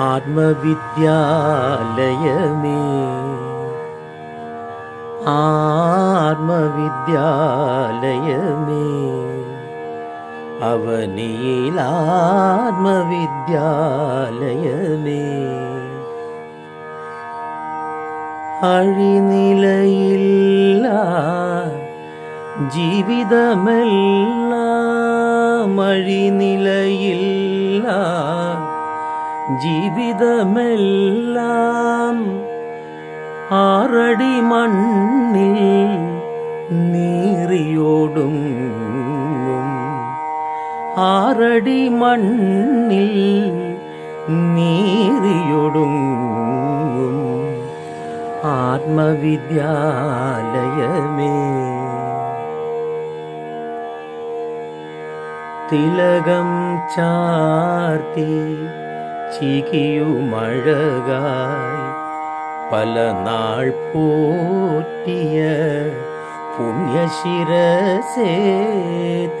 ആത്മവിദ്യാലയമേ. ആത്മവിദ്യാലയമേ. അവനിയിൽ ആത്മവിദ്യാലയമേ. അഴിനിലയില്ല ജീവിതമെല്ലാം അഴിനിലയില്ല. ജീവിതമെല്ലാം ആറടി മണ്ണിൽ നീറിയോടും ആറടി മണ്ണിൽ നീറിയൊടുങ്ങും. ആത്മവിദ്യാലയമേ തിലകം ചാർത്തി ചികിയുമഴകായി പല നാൾ പോറ്റിയ പുണ്യശിരസേ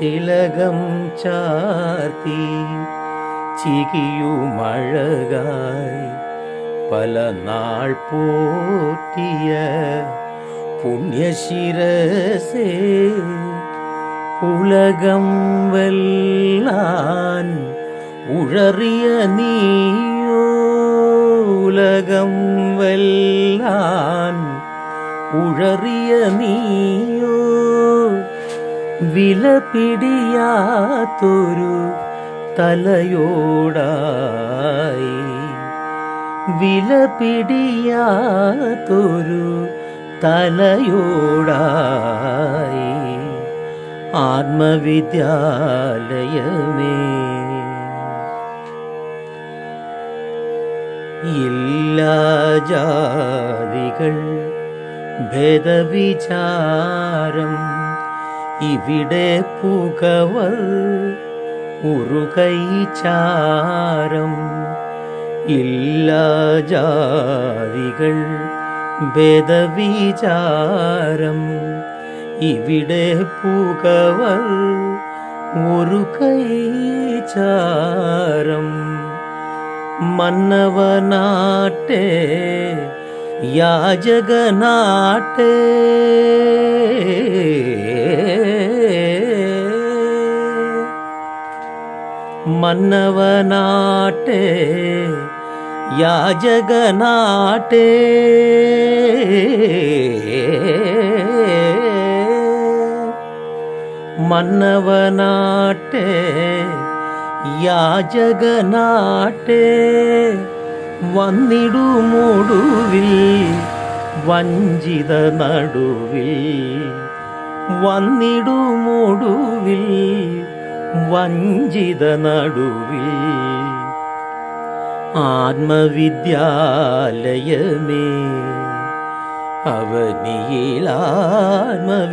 തിലകം ചാർത്തി. ചികിയുമഴകായി പല നാൾ പോറ്റിയ പുണ്യശിരസേ ഉലകം വെല്ലാൻ ഉഴറിയ നീയോലകം വല്ലാൻ ഉഴറിയ നീയോ വില പിടിയാത്തൊരു തലയോടായി. വില പിടിയാത്തൊരു തലയോടായി. ആത്മവിദ്യാലയമേ ഇല്ലാ ജാതികൾ ഭേദവിചാരം ഇവിടെ പുകവർ ഉറുകൈചാരം എല്ലാ ജാതികൾ ഭേദവിചാരം ഇവിടെ പുകവൽ ഒരു കൈചാരം மன்னவ நாட்டு யாஜக நாட்டு மன்னவ நாட்டு யாஜக நாட்டு மன்னவ நாட்டு യാജകനാട്ടെ വന്നിടുമൊടുവിൽ വഞ്ചിത നടുവിൽ വന്നിടുമൊടുവിൽ വഞ്ചിത നടുവിൽ ആത്മവിദ്യാലയമേ അവനിയിൽ ആത്മവിദ്യാലയമേ.